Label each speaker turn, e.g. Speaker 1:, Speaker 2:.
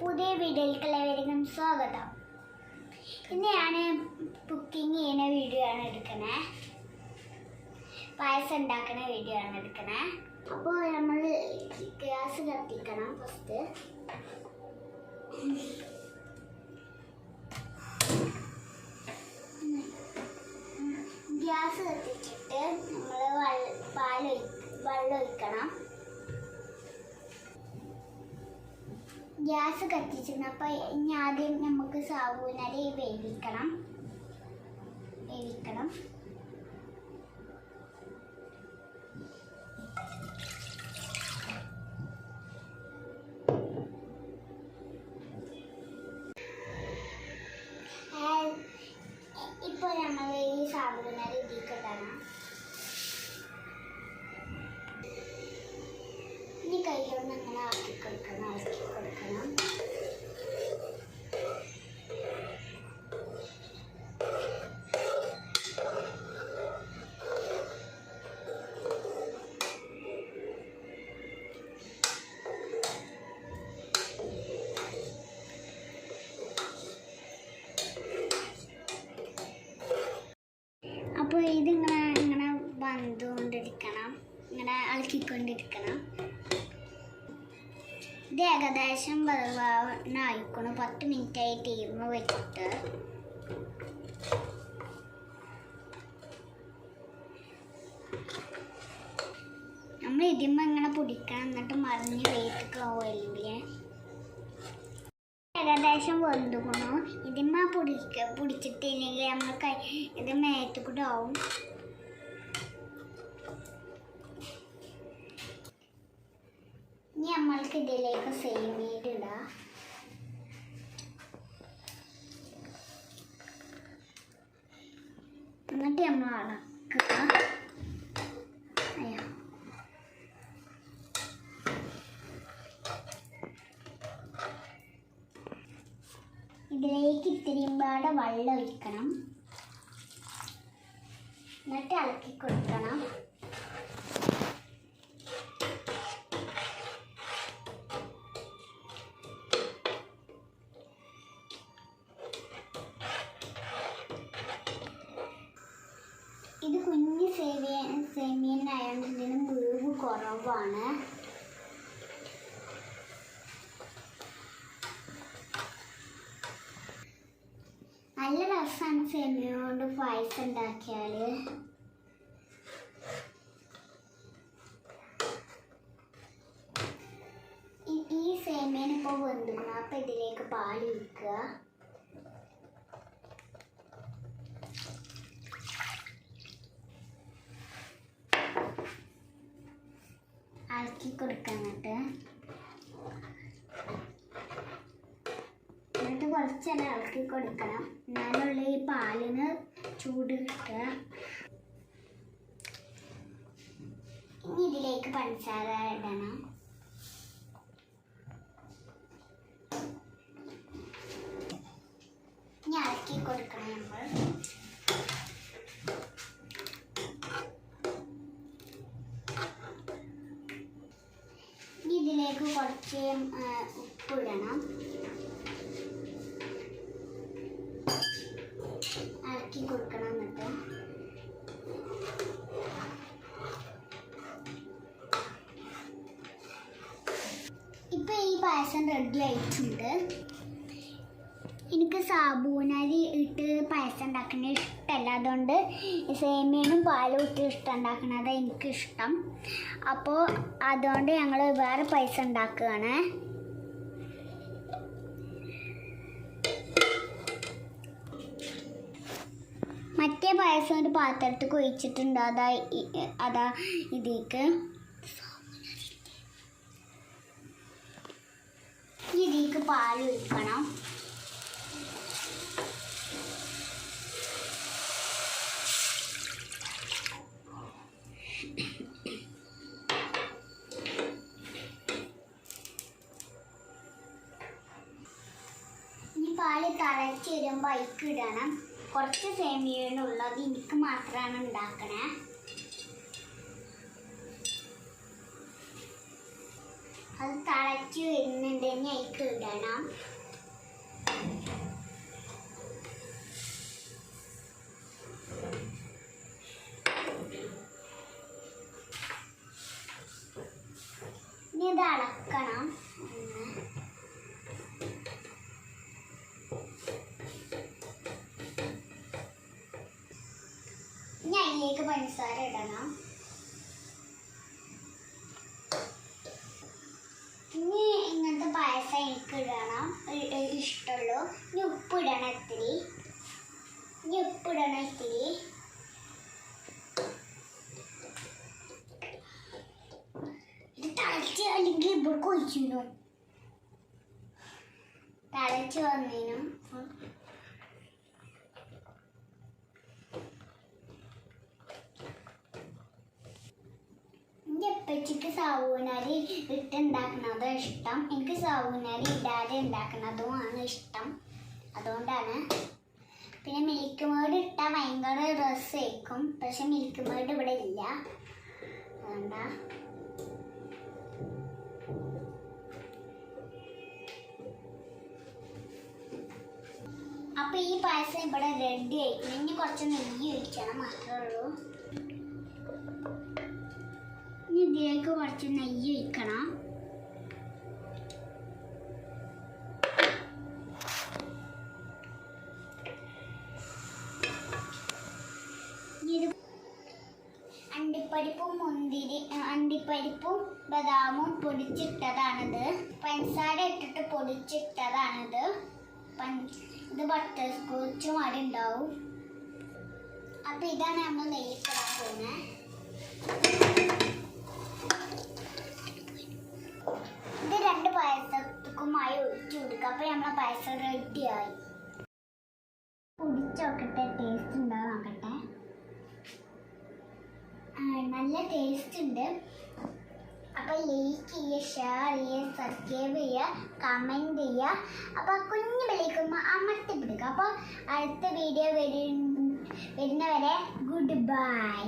Speaker 1: പുതിയ വീഡിയോയിലേക്ക് എല്ലാവർക്കും സ്വാഗതം. ഇന്ന് ഞാൻ കുക്കിംഗ് ചെയ്യുന്ന വീഡിയോ ആണ് എടുക്കണേ. പായസം ഉണ്ടാക്കുന്ന വീഡിയോ ആണ് എടുക്കണേ. അപ്പോൾ നമ്മൾ ഗ്യാസ് കത്തിക്കണം ഫസ്റ്റ് ഗ്യാസ് കത്തിച്ചിട്ട് നമ്മൾ പാൽ വെള്ളം ഒഴിക്കണം. ഗ്യാസ് കത്തിച്ചിരുന്നു. അപ്പോൾ ഇനി ആദ്യം നമുക്ക് സാബൂനരി വേവിക്കണം. വേവിക്കണം. കൈകൊണ്ട് അങ്ങനെ ആക്കി കൊടുക്കണം ഇളക്കി കൊടുക്കണം. അപ്പോൾ ഇതിങ്ങനെ ഇങ്ങനെ വന്നുകൊണ്ടിരിക്കണം ഇങ്ങനെ ഇളക്കിക്കൊണ്ടിരിക്കണം ഇത് ഏകദേശം ആയിക്കണം പത്ത് മിനിറ്റായി ടീം വെച്ചിട്ട്. നമ്മൾ ഇതിമ്മ ഇങ്ങനെ പൊടിക്കണം എന്നിട്ട് മറിഞ്ഞ് വെയിറ്റ് ഏകദേശം വെന്തുക്കണു ഇതിമ്മ പൊടിക്ക പൊടിച്ചിട്ടില്ലെങ്കിൽ നമ്മൾ കൈ ഇത് മേത്ത് ആവും. ഇനി നമ്മൾക്ക് ഇതിലേക്ക് സേമിയ ഇടാം. എന്നിട്ട് നമ്മൾ അളക്കുക. ഇതിലേക്ക് ഇത്തിരിയും പാടെ വെള്ളം ഒഴിക്കണം. എന്നിട്ട് ഇളക്കി കൊടുക്കണം. ഇത് കുഞ്ഞ് സേമിയ സേമിയനായതുകൊണ്ട് ഇതിന് മുറിവ് കുറവാണ്. നല്ല രസമാണ് സേമിയ കൊണ്ട് പായസം ഉണ്ടാക്കിയാൽ ഈ സേമിയൻ ഇപ്പോൾ വെന്തുക്കണം അപ്പം ഇതിലേക്ക് പാൽ ഒഴിക്കുക. ഇളക്കി കൊടുക്കാൻ എന്നിട്ട്. കുറച്ച് നേരം ഇളക്കി കൊടുക്കണം. എന്നാലുള്ള ഈ പാലിന് ചൂട് കിട്ടുക. ഇനി ഇതിലേക്ക് പഞ്ചസാര ഇടണം. ഇനി ഇളക്കി കൊടുക്കണം നമ്മൾ. ഇതിലേക്ക് കുറച്ച് ഉപ്പിടണം. ഇളക്കി കൊടുക്കണം എന്നിട്ട്. ഇപ്പൊ ഈ പായസം റെഡി ആയിട്ടുണ്ട് എനിക്ക് സാബൂനരി ഇട്ട് പായസം ഉണ്ടാക്കുന്നത് ഇഷ്ടമല്ല അതുകൊണ്ട് സേമിയനും പാലും ഇട്ട് ഇഷ്ടം ഉണ്ടാക്കണത് എനിക്കിഷ്ടം. അപ്പോൾ അതുകൊണ്ട് ഞങ്ങൾ വേറെ പൈസ ഉണ്ടാക്കുകയാണ്. മറ്റേ പായസം ഒരു പാത്രത്തിൽ കുഴിച്ചിട്ടുണ്ട്. അതാ അതാ ഇതിലേക്ക്. ഇതിലേക്ക് പാൽ ഒഴിക്കണം ഇനി പാൽ തിളച്ച് വരുമ്പോൾ അയക്ക് ഇടണം. കുറച്ച് സേമിയനുള്ളത് എനിക്ക് മാത്രമാണ് ഉണ്ടാക്കണേ അത് തളച്ച് തിളച്ച് വരുന്നുണ്ട് ഇനി അതിലേക്ക് ഇടണം ഇനി ഇത് അളക്കണം ഒന്ന്. ഇനി അതിലേക്ക് പഞ്ചസാര ഇടണം. ഇനി ഇങ്ങനത്തെ പായസം എനിക്ക് ഇടണം. ഇഷ്ടമുള്ളൂ ഇനി ഉപ്പിടണം ഇത്തിരി. ഇനി ഉപ്പിടണം ഇത്തിരി. ഇത് തിളച്ച് അല്ലെങ്കിൽ ഇവിടെ കൊഴിച്ചിരുന്നു തളച്ച് വന്നതിനും അപ്പച്ചിക്ക് സാവൂനരി ഇട്ട് ഉണ്ടാക്കുന്നത് ഇഷ്ടം. എനിക്ക് സാവൂനരി ഇടാതെ ഉണ്ടാക്കുന്നതും ആണ് ഇഷ്ടം. അതുകൊണ്ടാണ്. പിന്നെ മിൽക്ക് മേഡ് ഇട്ടാൽ ഭയങ്കര രസമായിരിക്കും പക്ഷെ മിൽക്ക് മേഡ് ഇവിടെ ഇല്ല. അതുകൊണ്ടാ. അപ്പൊ ഈ പായസം ഇവിടെ റെഡി ആയിരിക്കും ഇനി കുറച്ച് നെയ്യ് ഒഴിക്കണം മാത്രമേ ഉള്ളൂ. ഇതിലേക്ക് കുറച്ച് നെയ്യ് ഒഴിക്കണം. അണ്ടിപ്പരിപ്പും മുന്തിരി അണ്ടിപ്പരിപ്പും ബദാമും പൊടിച്ചിട്ടതാണിത്. പഞ്ചസാര ഇട്ടിട്ട് പൊടിച്ചിട്ടതാണിത്. ഇത് ബട്ടർ സ്കോച്ച് മാറി ഉണ്ടാവും. അപ്പൊ ഇതാണ് നമ്മൾ നെയ്യിലിടാൻ പോകുന്നത്. നമ്മളെ പായസം റെഡിയായി കുടിച്ചോക്കട്ടെ ടേസ്റ്റ് ഉണ്ടോ നോക്കട്ടെ. നല്ല ടേസ്റ്റ് ഉണ്ട്. അപ്പൊ ലൈക്ക് ചെയ്യുക ഷെയർ ചെയ്യുക സബ്സ്ക്രൈബ് ചെയ്യുക കമന്റ് ചെയ്യുക. അപ്പൊ കുഞ്ഞു വിളിക്കുമ്പോൾ അമർത്തി പിടിക്കുക അപ്പോൾ അടുത്ത വീഡിയോ വരുന്നവരെ ഗുഡ് ബൈ